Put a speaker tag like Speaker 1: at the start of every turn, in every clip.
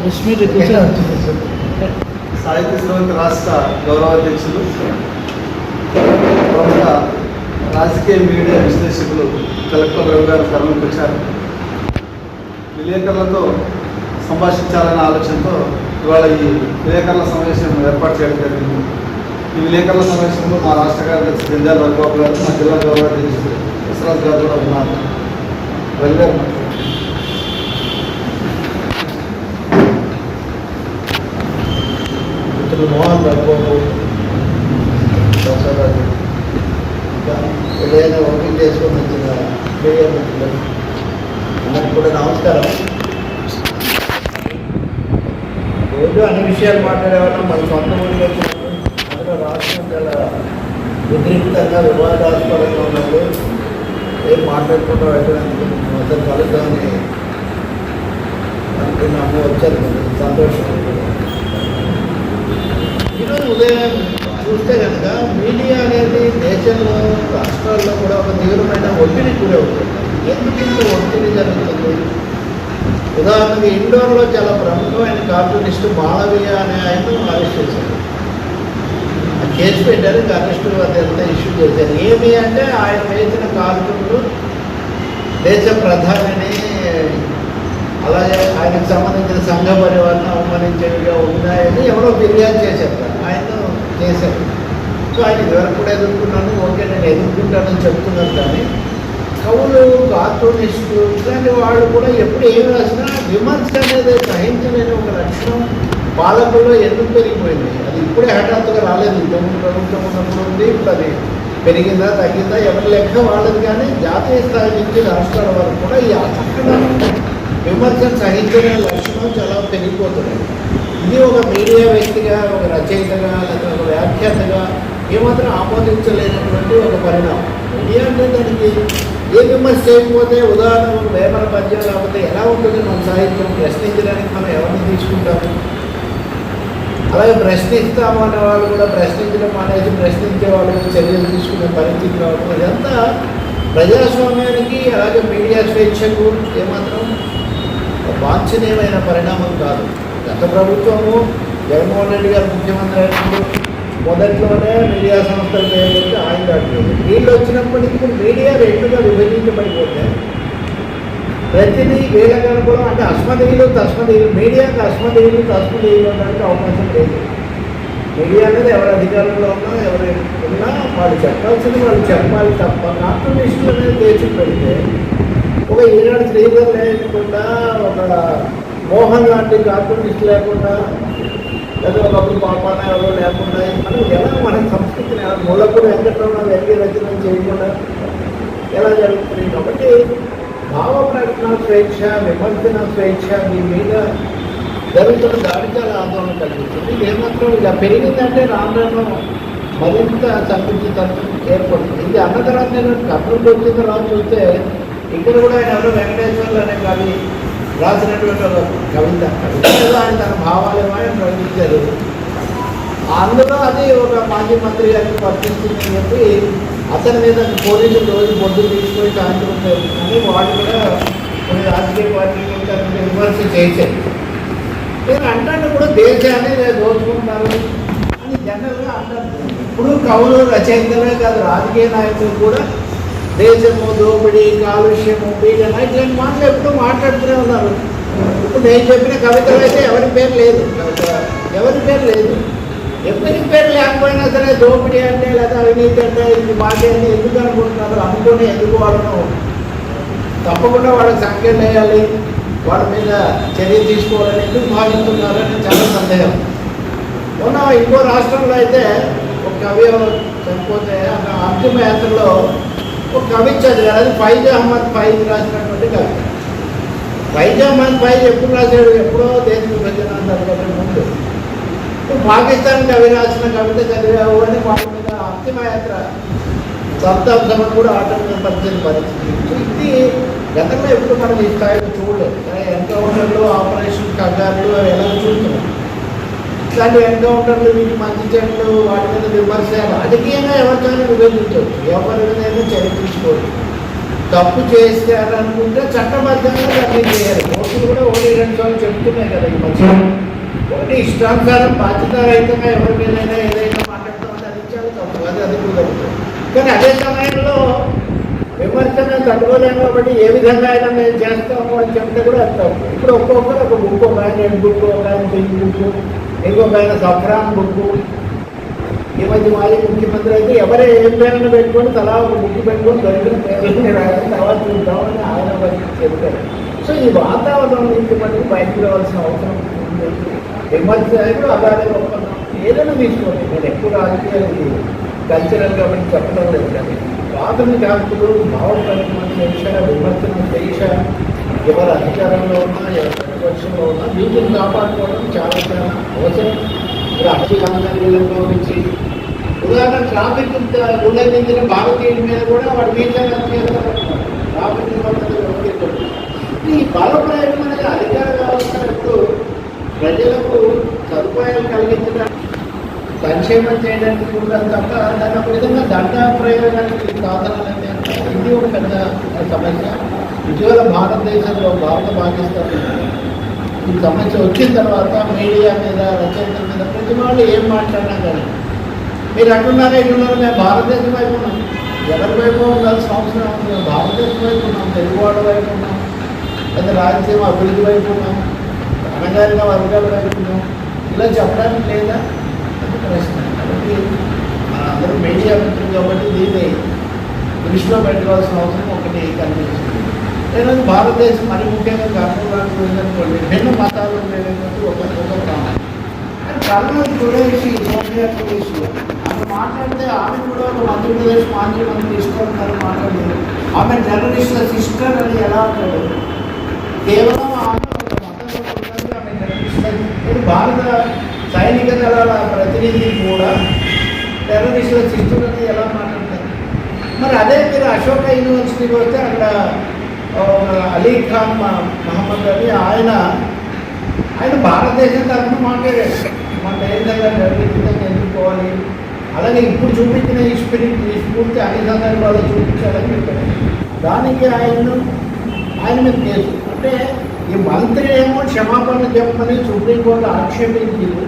Speaker 1: Press meet
Speaker 2: సాహిత్య శ్రవంతి రాష్ట్ర గౌరవాధ్యక్షులు ప్రముఖ రాజకీయ మీడియా విశ్లేషకులు కలెక్టర్ రవి గారు కర్మకు వచ్చారు విలేకరులతో సంభాషించాలనే ఆలోచనతో ఇవాళ ఈ విలేకరుల సమావేశం ఏర్పాటు చేయడం జరిగింది. ఈ విలేకరుల సమావేశంలో మా రాష్ట్ర కార్యదర్శి జంజాల రఘుబాబు గారు మా జిల్లా గౌరవాధ్యక్షులు విశ్వరాజ్ గారు కూడా ఉన్నారు. రవి గారు
Speaker 3: మిత్రులు మోహన్ రఘుబాబు బసవరాజు ఇంకా ఏదైనా ఓపెన్ చేసుకొని వచ్చిన మీడియా మిత్రులు అందరికి కూడా నమస్కారం రోజు అన్ని విషయాలు మాట్లాడేవాళ్ళం మన సొంత ఊరికి వచ్చినప్పుడు అందులో రాష్ట్రం చాలా ఉద్రిక్తంగా వివాదాస్పదంగా ఉన్నప్పుడు ఏం మాట్లాడుకుంటూ వెళ్ళడానికి అసలు కలుద్దామని అనుకున్నాము వచ్చారు సంతోషం ఈరోజు ఉదయం చూస్తే కనుక మీడియా అనేది దేశంలో రాష్ట్రాల్లో కూడా ఒక తీవ్రమైన ఒత్తిడి గురవుతుంది. ఎందుకు ఇంత ఒత్తిడి జరుగుతుంది? ఉదాహరణకు ఇండోర్లో చాలా ప్రముఖమైన కార్టూనిస్ట్ మాళవీయ అనే ఆయన అరెస్ట్ చేశారు. ఆ కేసు పెట్టారు ఇంకా అరెస్ట్ అదంతా ఇష్యూ చేశారు. ఏమి అంటే ఆయన వేసిన కార్టూన్లు దేశ ప్రధానిని అలాగే ఆయనకు సంబంధించిన సంఘ పరివారణ అవమానించేవిగా ఉన్నాయని ఎవరో ఫిర్యాదు చేశారు. చేశారు. సో ఆయన ఇదివరకు కూడా ఎదుర్కొన్నాను ఓకే నేను ఎదుర్కొంటానని చెప్తున్నాను కానీ కవులు కార్టూనిస్టులు ఇలాంటి వాళ్ళు కూడా ఎప్పుడు ఏం రాసినా విమర్శ అనేది సహించలేని ఒక లక్షణం పాలకుల్లో ఎందుకు పెరిగిపోయింది? అది ఇప్పుడే హఠాత్తుగా రాలేదు. ఇంతకుముందు ప్రభుత్వం ఉన్నప్పుడు ఉంది ఇప్పుడు అది పెరిగిందా తగ్గిందా? ఎవరి లెక్క వాళ్ళది కానీ జాతీయ స్థాయి నుంచి రాష్ట్రాల వరకు కూడా ఈ అసహనం విమర్శను సహించలేని లక్షణం చాలా పెరిగిపోతున్నాయి. ఇది ఒక మీడియా వ్యక్తిగా ఒక రచయితగా లేదా ఒక ఏమాత్రం ఆమోదించలేనటువంటి ఒక పరిణామం. మీడియా అంటే దానికి ఏ విమర్శ చేయకపోతే ఉదాహరణకు వేమన పద్యం లేకపోతే ఎలా ఉంటుంది మన సాహిత్యం ప్రశ్నించడానికి మనం ఎవరిని తీసుకుంటాము? అలాగే ప్రశ్నిస్తాము అనే వాళ్ళు కూడా ప్రశ్నించడం అనేది ప్రశ్నించే వాళ్ళు చర్యలు తీసుకునే పరిస్థితి రావడం ఇదంతా ప్రజాస్వామ్యానికి అలాగే మీడియా స్వేచ్ఛకు ఏమాత్రం వాంఛనీయమైన పరిణామం కాదు. గత ప్రభుత్వము జగన్మోహన్ రెడ్డి గారు ముఖ్యమంత్రి అయినప్పుడు మొదట్లోనే మీడియా సంస్థలు చేయబట్టి ఆయన దాటిపోయింది వీళ్ళు వచ్చినప్పటికీ ఇప్పుడు మీడియా రెండుగా విభజించబడిపోతే ప్రతిదీ వీళ్ళకి అనుకోవడం అంటే అస్మదీయులు తస్మదీయులు మీడియాకి అస్మదీయులు తస్మదీయులు ఉండడానికి అవకాశం లేదు. మీడియా అనేది ఎవరు అధికారంలో ఉన్నా ఎవరు ఉన్నా వాళ్ళు చెప్పాల్సింది వాళ్ళు చెప్పాలి తప్ప కార్టూనిస్టులు అనేది తెచ్చి పెడితే ఒక ఈనాడు శ్రీధర్ లేకుండా ఒక మోహన్ లాంటి కార్టూనిస్ట్ లేకుండా లేదా ఒకరు పాపాన ఎవరో లేకుండా మనం ఎలా మన సంస్కృతిని ఎలా మూలప్పుడు వెంకటరమణ వెంకీ రచన చేయకుండా ఎలా జరుగుతుంది? కాబట్టి భావ ప్రకటన స్వేచ్ఛ విమర్శన స్వేచ్ఛ మీ మీద జరుగుతున్న దాడి చాలా ఆందోళన కలిగిస్తుంది ఏమాత్రం ఇలా పెరిగిందంటే రాను మరింత సంకుచితత్వం ఏర్పడుతుంది. ఇది అన్న తర్వాత నేను కర్నూలు వచ్చిన తర్వాత చూస్తే ఇక్కడ కూడా ఆయన ఎవరో వెంకటేశ్వర్లు అనే కానీ రాసినటువంటి ఒక కవిత కవిత ఏదో ఆయన తన భావాలేమో ఆయన ప్రకటించారు అందులో అది ఒక మాజీ మంత్రి గారికి వర్తిస్తుందని చెప్పి అతని మీద పోలీసులు రోజు పొద్దు తీసుకొని సాయంత్రం అని వాళ్ళు కూడా కొన్ని రాజకీయ పార్టీలు కూడా విమర్శ చేశారు. నేను అంటాను కూడా దేశాన్ని నేను దోచుకుంటారు అని జనరల్గా అంటారు. ఇప్పుడు కవులు రచయితలే కాదు రాజకీయ నాయకులు కూడా దేశము దోపిడీ కాలుష్యము పీడన ఇట్లాంటి మాటలు ఎప్పుడూ మాట్లాడుతూనే ఉన్నారు. ఇప్పుడు నేను చెప్పిన కవితలు అయితే ఎవరి పేరు లేదు. కవిత ఎవరి పేరు లేదు. ఎవరి పేరు లేకపోయినా సరే దోపిడీ అంటే లేదా అవినీతి అంటే ఇది మాట అంటే ఎందుకు అనుకుంటున్నారు? అనుకుని ఎందుకు వాళ్ళను తప్పకుండా వాళ్ళకి సంఖ్యలు వేయాలి వాళ్ళ మీద చర్య తీసుకోవాలని ఎందుకు భావిస్తున్నారని చాలా సందేహం. మొన్న ఇంకో రాష్ట్రంలో అయితే ఒక కవి చనిపోతే ఆ అంతిమ యాత్రలో ఒక కవి చదివారు అది ఫైజ్ అహ్మద్ ఫైజ్ రాసినటువంటి కవి ఫైజ్ అహ్మద్ ఫైజ్ ఎప్పుడు రాశాడు? ఎప్పుడో దేశ విభజన ముందు. పాకిస్తాన్ కవి రాసిన కవిత చదివావు అని వాళ్ళ మీద అంతిమ యాత్ర సభ కూడా ఆటంకపరిచిన పరిస్థితి ఇది గతంలో ఎప్పుడు మనం ఈ స్థాయిలో చూడలేదు. కానీ ఎన్కౌంటర్లు ఆపరేషన్ కగార్లు ఎలా చూస్తున్నాం? ఇట్లాంటి ఎన్కౌంటర్లు వీటి మంచి చెట్లు వాటి మీద విమర్శ రాజకీయంగా ఎవరికైనా విభజించవచ్చు ఎవరి మీదైనా చర్య తీసుకోవచ్చు తప్పు చేశారనుకుంటే అనుకుంటే చట్టబద్ధంగా దాన్ని చేయాలి. కోర్టులు కూడా ఒకటి రెండు సార్లు చెప్తున్నాయి కదా ఈ మధ్య. ఒకటి ఇష్టానుసారం బాధ్యతారహితంగా ఎవరి మీదైనా ఏదైనా మాట్లాడతాం అది తప్పు అది అది కుదరదు కానీ అదే సమయంలో విమర్శన తట్టుకోలేము కాబట్టి ఏ విధంగా అయినా మేము చేస్తాము అని చెప్తే కూడా అది తప్పు. ఇప్పుడు ఒక్కొక్కరు ఒక బుక్ ఒక ఆయన బుక్ ఒక ఆయన బుక్ ఇంకొక ఆయన సఫ్రాన్ బుక్కు ఈ మధ్య మాజీ ముఖ్యమంత్రి అయితే ఎవరే ఏం పేరును పెట్టుకొని తలా ఒక బుక్ పెట్టుకొని దొరికిన తర్వాత చూద్దామని ఆయన వచ్చి చెప్పారు. సో ఈ వాతావరణం నుంచి మనకి బయటకు రావాల్సిన అవసరం విమర్శలు అలాగే ఒప్పందం. ఏదైనా తీసుకోండి. నేను ఎక్కువ రాజకీయాలకి కల్చరల్ కాబట్టి చెప్పడం లేదు కానీ ప్రాథమిక హక్కులు భావప్రకటన విషయ విమర్శన దేశ ఎవరు అధికారంలో ఉన్నా ఎవరు ప్రతిపక్షంలో ఉన్నా వీటిని కాపాడుకోవడం చాలా చాలా అవసరం ఇప్పుడు అక్షరాంగంలో నుంచి ఉదాహరణ ట్రాఫిక్ ఉల్లంఘించిన భారతీయుడి మీద కూడా వాడు వీచా ట్రాఫిక్ నిబంధనలు ఉల్లంఘించడం. ఈ బలప్రయోగం అనేది అధికార వ్యవస్థ ఇప్పుడు ప్రజలకు సదుపాయాలు కలిగించడానికి సంక్షేమం చేయడానికి చూడడం తప్ప దాని ఒక విధంగా దండ ప్రయోగానికి సాధనాలని ఇది ఒక పెద్ద సమస్య. ఇటీవల భారతదేశంలో భారత పాకిస్తాన్ ఈ సమస్య వచ్చిన తర్వాత మీడియా మీద రచయితల మీద ప్రతి వాళ్ళు ఏం మాట్లాడినా కానీ మీరు అంటున్నారా ఇటున్నారా మేము భారతదేశం వైపు ఉన్నాం. ఎవరి వైపు ఉండాల్సిన అవసరం మేము భారతదేశం వైపు ఉన్నాం తెలుగువాడ వైపు ఉన్నాం లేదా రాజ్యం అభివృద్ధి వైపు ఉన్నాం అనగారిన వర్గాల వైపు ఉన్నాం. ఇలా చెప్పడానికి లేదా? ప్రశ్న కాబట్టి అందరూ మీడియా మిత్రులు కాబట్టి దీన్ని దృష్టిలో పెట్టుకోవాల్సిన అవసరం ఒకటి కనిపిస్తుంది లేదంటే భారతదేశం మరి ముఖ్యంగా కర్ణాటక ఉందనుకోండి భిన్న మతాలు ఉండేటువంటి ఒక ఒక ప్రాంతం. కానీ కర్నూలు సోనియా కురేషి ఆమె మాట్లాడితే ఆమె కూడా ఒక మధ్యప్రదేశ్ మాజీ మంత్రి ఇష్టం మాట్లాడింది ఆమె జర్నలిస్ట్ల సిస్టర్ అని ఎలా అంటాడు? కేవలం ఆమె ఒక మతంలో ఆమె జర్నలిస్ట్ భారత సైనిక దళాల ప్రతినిధి కూడా టెర్రరిస్టుల సిస్టర్ ఎలా మాట్లాడతారు? మరి అదే మీరు అశోక యూనివర్సిటీకి వస్తే అక్కడ అలీ ఖాన్ మహమ్మద్ అలీ ఆయన ఆయన భారతదేశం తరఫున మాట్లాడాడు మన దేశంగా నిర్వహించడం ఎదుర్కోవాలి అలాగే ఇప్పుడు చూపించిన ఈ స్పిరిట్ ఈ స్ఫూర్తి అన్ని సందర్భాల్లో చూపించాలని చెప్పారు. దానికి ఆయన్ను ఆయన మీద కేసు. అంటే ఈ మంత్రి ఏమో క్షమాపణ చెప్పమని సుప్రీంకోర్టు ఆక్షేపించింది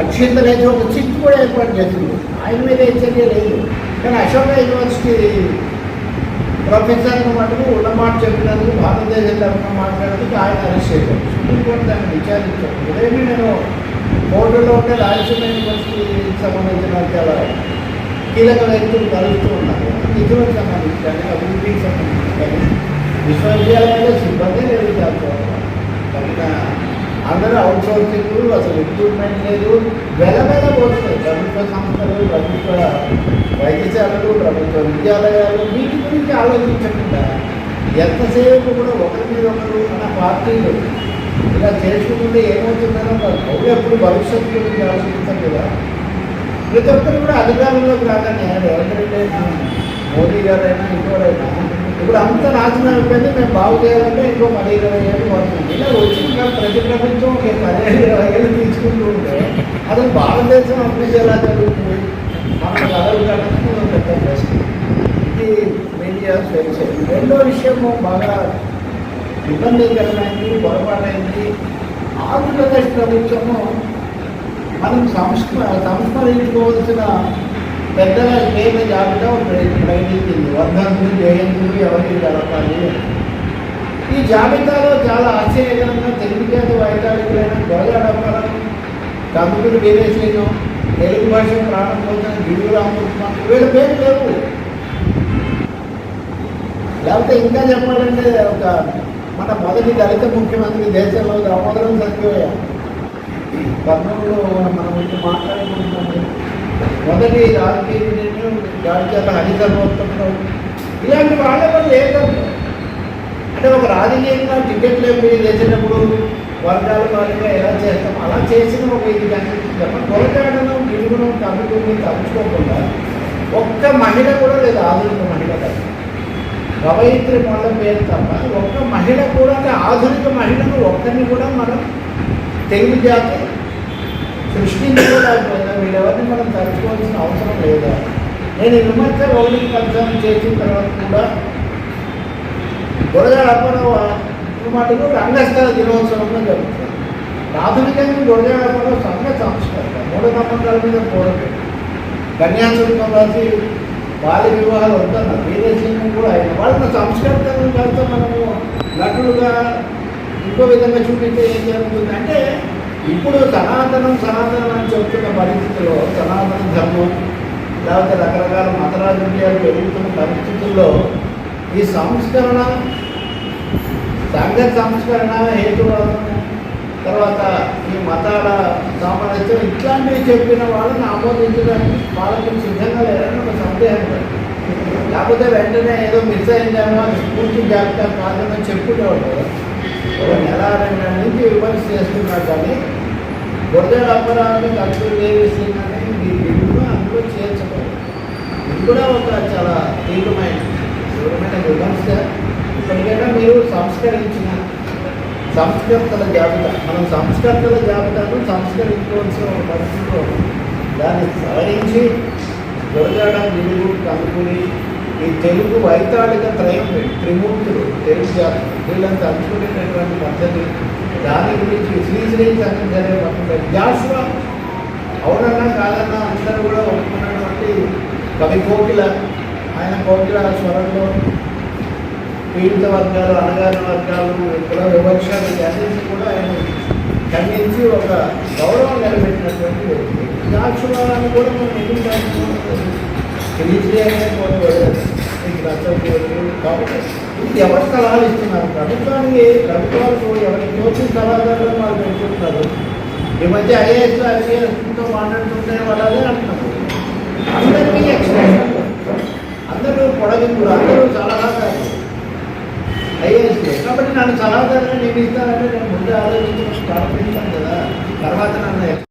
Speaker 3: అక్షింత లేచి ఒక చిట్ కూడా ఏర్పాటు చేసింది. ఆయన మీద హెచ్చరిక లేదు. కానీ అశోక యూనివర్సిటీ ప్రొఫెసర్ని మటుకు ఉన్నమాట చెప్పినందుకు భారతదేశం తరఫున మాట్లాడేందుకు ఆయన అరెస్ట్ చేశారు. సుప్రీంకోర్టు దాన్ని విచారించారు. ఇదేమి నేను కోర్టులో ఉంటే రాయలసీమ యూనివర్సిటీకి సంబంధించిన చాలా కీలక వ్యక్తులు కలుస్తూ ఉన్నారు. నిధులకు సంబంధించి కానీ అభివృద్ధికి సంబంధించి కానీ. విశ్వవిద్యాలయంలో సిబ్బంది లేదు చేస్తారు కనుక అందరూ అవుట్ సోర్సింగ్ అసలు ఎక్విప్మెంట్ లేదు. వెల వెల పోతున్నాయి. ప్రభుత్వ సంస్థలు ప్రభుత్వ వైద్యశాలలు ప్రభుత్వ విద్యాలయాలు వీటి గురించి ఆలోచించకుండా ఎంతసేపు కూడా ఒకరి మీద ఒకరు మన పార్టీలు ఇలా చేసుకుంటే ఏమవుతుందనో పౌరులు ఎప్పుడు భవిష్యత్తు గురించి ఆలోచిస్తాం కదా. ప్రతి ఒక్కరు కూడా అధికారంలోకి రాగానే రేవంత్ రెడ్డి అయినా మోదీ గారైనా ఇంకోరైనా ఇప్పుడు అంత నాశనం అయిపోయింది మేము బాగు చేయాలంటే ఇంకో పది ఇరవై ఏళ్ళు పడుతుంది. ఇలా వచ్చిన ప్రతి ప్రపంచం ఒక పదిహేను ఇరవై ఏళ్ళు తీసుకుంటూ ఉంటే అసలు భారతదేశం అభివృద్ధి ఎలా జరుగుతుంది? మనం కథలు కట్టడం పెద్ద ప్రశ్న. ఇది మీడియా స్వేచ్ఛ. రెండో విషయము బాగా ఇబ్బందికరమైంది పొరపాటైంది. ఆంధ్రప్రదేశ్ ప్రభుత్వము మనం సంస్మ సంస్మరించుకోవాల్సిన పెద్దగా పేర్ల జాబితా ప్రయత్నించింది వర్ధంతులు జయంతులు ఎవరికి జరపాలి ఈ జాబితాలో చాలా ఆశ్చర్యకరంగా తెలుగు జాతి వైతాళికులైన గోదాడప్పలం కందుకూరు వీరేశీను తెలుగు భాష ప్రాణం పొందిన గిడుగు రామకృష్ణ వీళ్ళ పేరు లేవు. లేకపోతే ఇంకా చెప్పాలంటే ఒక మన మొదటి దళిత ముఖ్యమంత్రి దేశంలో దామోదరం సంజయ్ కర్నూలులో మన మొదటి రాజకీయ నిర్ణయం రాజ్యాల హరిధర్మోత్సవం ఇలాంటి వాళ్ళ వల్ల అంటే ఒక రాజకీయంగా టికెట్లు ఎంపిక చేసినప్పుడు వర్గాల వారిగా ఎలా చేస్తాం? అలా చేసిన ఒక ఇది కనిపిస్తుంది కొలగాడను గిడుగును తగ్గుతుంది తలుచుకోకుండా ఒక్క మహిళ కూడా లేదు ఆధునిక మహిళ కాదు. రవయిత్రి మొదల పేరు తప్ప ఒక్క మహిళ కూడా అంటే ఆధునిక మహిళను ఒక్కరిని కూడా మనం తెలుగు జాతి సృష్టించుకోలేకపోయినా వీళ్ళెవరిని మనం తలుచుకోవాల్సిన అవసరం లేదా? నేను ఈ విమర్శ ఒకటి కన్సర్న్ చేసిన తర్వాత కూడా గురజాడ అప్పారావు మాటలు రంగస్థల దినోత్సవంగా జరుగుతుంది. ప్రాథమికంగా గురజాడ అప్పారావు సంఘ సంస్కరణ మూఢ నమ్మకాల మీద పోరాడు కన్యాశుల్కం రాసి బాల్య వివాహాలు వద్దన్నారు వీరసింహం కూడా ఆయన వాళ్ళ సంస్కృతం కలిసి మనము నటులుగా ఇంకో విధంగా చూపించే ఏం జరుగుతుంది అంటే ఇప్పుడు సనాతనం సనాతనం అని చెప్తున్న పరిస్థితుల్లో సనాతన ధర్మం లేకపోతే రకరకాల మత రాజకీయాలు పెరుగుతున్న పరిస్థితుల్లో ఈ సంస్కరణ సంఘ సంస్కరణ హేతువాదం తర్వాత ఈ మతాల సామరస్యం ఇట్లాంటివి చెప్పిన వాళ్ళని ఆమోదించడానికి వాళ్ళకి సిద్ధంగా లేరని ఒక సందేహం లేకపోతే వెంటనే ఏదో మిస్ అయిందేమో స్ఫూర్తి జాబితా కాదని చెప్పుకోవడం ఒక నెల రెండు నుంచి విమర్శ చేస్తున్నారు కానీ గురజాడ అప్పరాన్ని కర్తూరు దేవి సింగ్ మీ బిడ్డను అందులో చేర్చకూడదు. ఇది కూడా ఒక చాలా తీవ్రమైన తీవ్రమైన విమర్శ. ఇప్పటికైనా మీరు సంస్కరించిన సంస్కర్తల జాబితా మనం సంస్కర్తల జాబితాను సంస్కరించుకోవాల్సిన ఒక పరిస్థితిలో దాన్ని సవరించి దొరకడం నిలుగు కనుక్కుని ఈ తెలుగు వైతాళిక త్రయం త్రిమూర్తులు తెలుగు జాతి వీళ్ళంతా అనుకునేటటువంటి పద్ధతి. దాని గురించి శ్రీశ్రీ సంఘం జరిగే పద్ధతి జాషువా అవునన్నా కాదన్నా అందరూ కూడా ఒప్పుకున్నటువంటి కవి కోకిల ఆయన కోకిల స్వరంలో పీడిత వర్గాలు అణగారిన వర్గాలు కుల వివక్ష వీటన్నింటినీ కూడా ఆయన ఖండించి ఒక గౌరవం నిలబెట్టినటువంటి వ్యక్తి. దాక్షురాలను కూడా మనం ఎదుర్కొంటున్నాం శ్రీశ్రీ మీకు కాబట్టి ఇది ఎవరి సలహాలు ఇస్తున్నారు ప్రభుత్వానికి ప్రభుత్వాలకు ఎవరికి తోచిన సలహాదారులు వాళ్ళు పెట్టుకుంటారు ఈ మధ్య ఐఏఎస్ ఐఏఎస్తో మాట్లాడుతుంటే వాళ్ళు అంటున్నారు అందరికీ ఎక్స్ప్రెషన్ అందరూ పొడగింపులు అందరూ సలహాదారులు ఐఏఎస్ కాబట్టి నన్ను సలహాదారుగా నియమిస్తానంటే నేను ముందే ఆలోచించి ప్రారంభిస్తాను కదా తర్వాత నన్ను